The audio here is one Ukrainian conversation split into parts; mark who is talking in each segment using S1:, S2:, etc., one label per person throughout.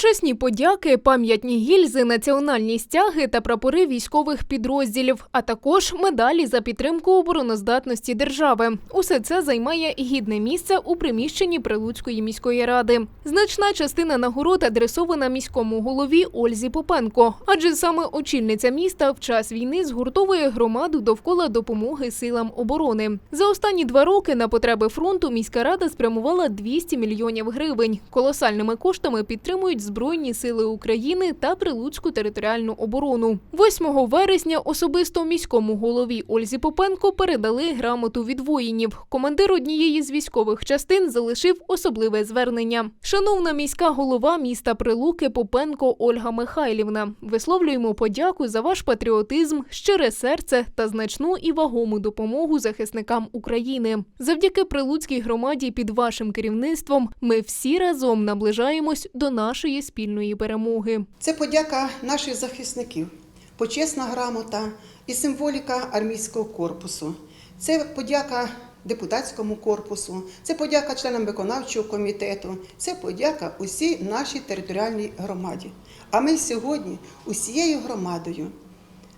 S1: Почесні подяки, пам'ятні гільзи, національні стяги та прапори військових підрозділів, а також медалі за підтримку обороноздатності держави. Усе це займає гідне місце у приміщенні Прилуцької міської ради. Значна частина нагород адресована міському голові Ользі Попенко, адже саме очільниця міста в час війни згуртовує громаду довкола допомоги силам оборони. За останні два роки на потреби фронту міська рада спрямувала 200 мільйонів гривень. Колосальними коштами підтримують Збройні сили України та Прилуцьку територіальну оборону. 8 вересня особисто міському голові Ользі Попенко передали грамоту від воїнів. Командир однієї з військових частин залишив особливе звернення. Шановна міська голова міста Прилуки Попенко Ольга Михайлівна, висловлюємо подяку за ваш патріотизм, щире серце та значну і вагому допомогу захисникам України. Завдяки Прилуцькій громаді під вашим керівництвом ми всі разом наближаємось до нашої спільної перемоги.
S2: Це подяка наших захисників, почесна грамота і символіка армійського корпусу. Це подяка депутатському корпусу, це подяка членам виконавчого комітету, це подяка усій нашій територіальній громаді. А ми сьогодні усією громадою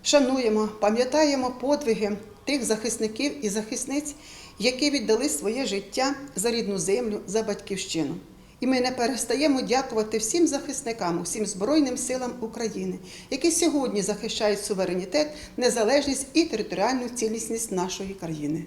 S2: шануємо, пам'ятаємо подвиги тих захисників і захисниць, які віддали своє життя за рідну землю, за батьківщину. І ми не перестаємо дякувати всім захисникам, усім Збройним силам України, які сьогодні захищають суверенітет, незалежність і територіальну цілісність нашої країни.